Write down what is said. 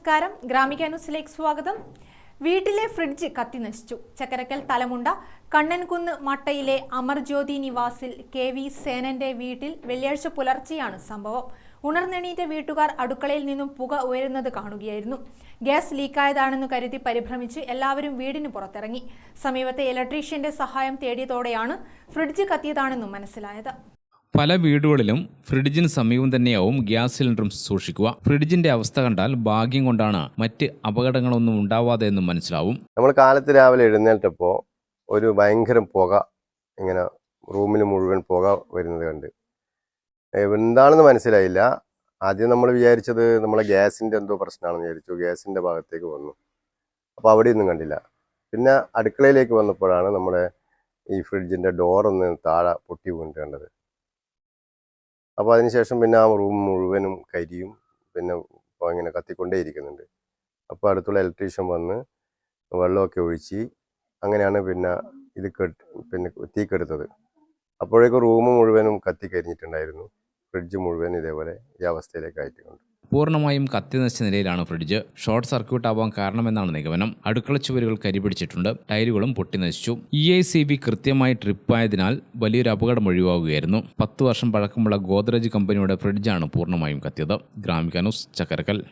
നമസ്കാരം. ഗ്രാമിക ന്യൂസിലേക്ക് സ്വാഗതം. വീട്ടിലെ ഫ്രിഡ്ജ് കത്തി നശിച്ചു. ചക്കരക്കൽ തലമുണ്ട കണ്ണൻകുന്ന് മട്ടയിലെ അമർജ്യോതി നിവാസിൽ കെ വി സേനന്റെ വീട്ടിൽ വെള്ളിയാഴ്ച പുലർച്ചെയാണ് സംഭവം. ഉണർന്നെണീറ്റ വീട്ടുകാർ അടുക്കളയിൽ നിന്നും പുക ഉയരുന്നത് കാണുകയായിരുന്നു. ഗ്യാസ് ലീക്കായതാണെന്ന് കരുതി പരിഭ്രമിച്ച് എല്ലാവരും വീടിന് പുറത്തിറങ്ങി. സമീപത്തെ ഇലക്ട്രീഷ്യന്റെ സഹായം തേടിയതോടെയാണ് ഫ്രിഡ്ജ് കത്തിയതാണെന്നും മനസ്സിലായത്. പല വീടുകളിലും ഫ്രിഡ്ജിന് സമീപം തന്നെയാവും ഗ്യാസ് സിലിണ്ടറും സൂക്ഷിക്കുക. ഫ്രിഡ്ജിന്റെ അവസ്ഥ കണ്ടാൽ ഭാഗ്യം കൊണ്ടാണ് മറ്റ് അപകടങ്ങളൊന്നും ഉണ്ടാവാതെ എന്നും മനസ്സിലാവും. നമ്മൾ കാലത്ത് രാവിലെ എഴുന്നേറ്റപ്പോൾ ഒരു ഭയങ്കര പുക ഇങ്ങനെ റൂമിൽ മുഴുവൻ പുക വരുന്നത് കണ്ട്. എന്താണെന്ന് മനസ്സിലായില്ല. ആദ്യം നമ്മൾ വിചാരിച്ചത് നമ്മളെ ഗ്യാസിന്റെ എന്തോ പ്രശ്നമാണെന്ന് വിചാരിച്ചു. ഗ്യാസിന്റെ ഭാഗത്തേക്ക് വന്നു. അപ്പോൾ അവിടെയൊന്നും കണ്ടില്ല. പിന്നെ അടുക്കളയിലേക്ക് വന്നപ്പോഴാണ് നമ്മുടെ ഈ ഫ്രിഡ്ജിന്റെ ഡോറൊന്ന് താഴെ പൊട്ടി വീണിട്ട് കണ്ടത്. അപ്പോൾ അതിനുശേഷം പിന്നെ ആ റൂം മുഴുവനും കരിയും പിന്നെ ഇങ്ങനെ കത്തിക്കൊണ്ടേ ഇരിക്കുന്നുണ്ട്. അപ്പോൾ അടുത്തുള്ള ഇലക്ട്രീഷ്യൻ വന്ന് വെള്ളമൊക്കെ ഒഴിച്ച് അങ്ങനെയാണ് പിന്നെ ഇത് കെട്ട് പിന്നെ തീക്കെടുത്തത് അപ്പോഴേക്കും റൂം മുഴുവനും കത്തിക്കരിഞ്ഞിട്ടുണ്ടായിരുന്നു ഫ്രിഡ്ജ് മുഴുവൻ ഇതേപോലെ ഈ അവസ്ഥയിലേക്ക് ആയിട്ടുണ്ട്. പൂർണമായും കത്തിനശിച്ച നിലയിലാണ് ഫ്രിഡ്ജ്. ഷോർട്ട് സർക്യൂട്ട് ആവാൻ കാരണമെന്നാണ് നിഗമനം. അടുക്കള ചുവരുകൾ കരിപിടിച്ചിട്ടുണ്ട്. ടൈലുകളും പൊട്ടി നശിച്ചു. ഇ ഐ സി ബി കൃത്യമായി ട്രിപ്പായതിനാൽ വലിയൊരു അപകടം ഒഴിവാകുകയായിരുന്നു. പത്ത് വർഷം പഴക്കമുള്ള ഗോദ്രേജ് കമ്പനിയുടെ ഫ്രിഡ്ജാണ് പൂർണമായും കത്തിയത്. ഗ്രാമിക ന്യൂസ് ചക്കരക്കൽ.